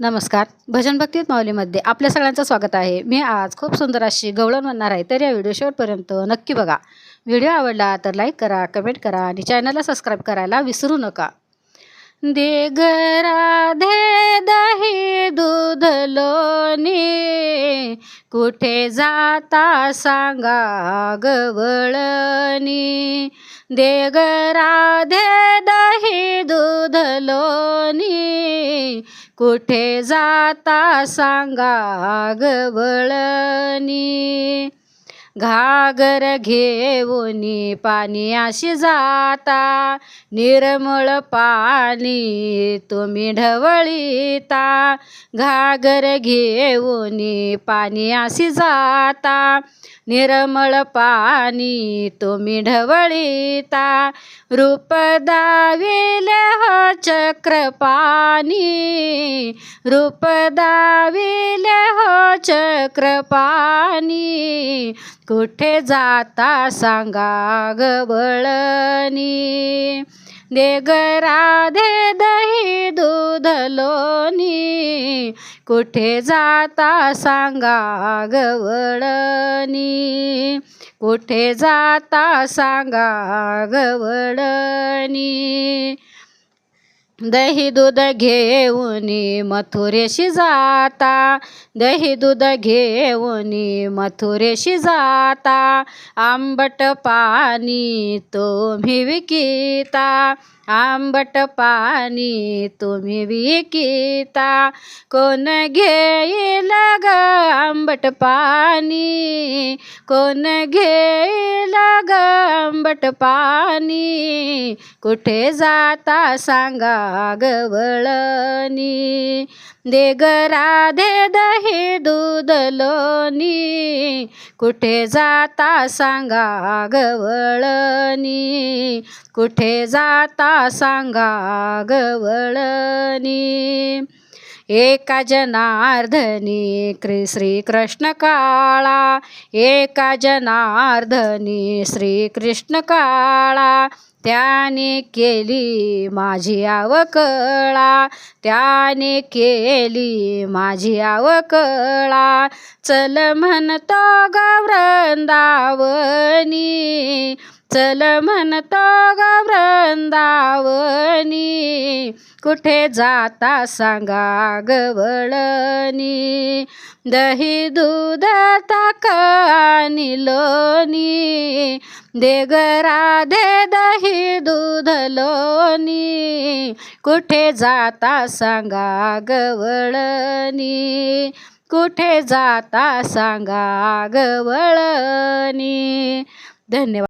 नमस्कार. भजन भक्तीत माऊलीमध्ये आपल्या सगळ्यांचं स्वागत आहे. मी आज खूप सुंदर अशी गवळण म्हणणार आहे तर या व्हिडिओ शेवटपर्यंत नक्की बघा. व्हिडिओ आवडला तर लाईक करा कमेंट करा आणि चॅनलला सबस्क्राईब करायला विसरू नका. दे गरा दे दही दूध लोणी कुठे जाता सांगा गवळणी दे गरा दे दही दूध लोणी कुठे जाता सांगा गवळणी घागर घेऊन पाणी अशी जाता. निर्मळ पाणी तुम्ही ढवळीता. घागर घेऊन पाणी अशी जाता. निर्मळ पाणी तुम्ही ढवळीता. रूप दाविले हो चक्र पाणी. रूप दाविले हो चक्र पाणी. कुठे जाता सांगा गवळणी दे गरा दे दही दूध लोणी. कुठे जाता सांगा गवळणी कुठे जाता सांगा गवळणी दही दूध घेऊन मथुरेशी जाता. दही दूध घेऊन मथुरेशी जाता. आंबट पाणी तुम्ही विकिता. आंबट पाणी तुम्ही विकिता. कोण घेईल ग आंबट पाणी? कोण घेईल ग आंबट पाणी? कुठे जाता सांगा गवळणी दे गरा दे दही दूध कुठे जाता सांगा गवळणी? कुठे जाता सांगा गवळणी? एका जनार्दनी श्री श्रीकृष्ण काळा. एका जनार्दनी श्रीकृष्ण काळा. त्याने केली माझी आवकळा. त्याने केली माझी आवकळा. चल म्हणतो गवृंदावनी चल म्हणतो गवृंदावनी कुठे जाता सांगा गवळणी. दही दूध ताक दे राधे दही दूध लोणी. कुठे जाता सांगा गवळणी कुठे जाता सांगा गवळणी धन्यवाद.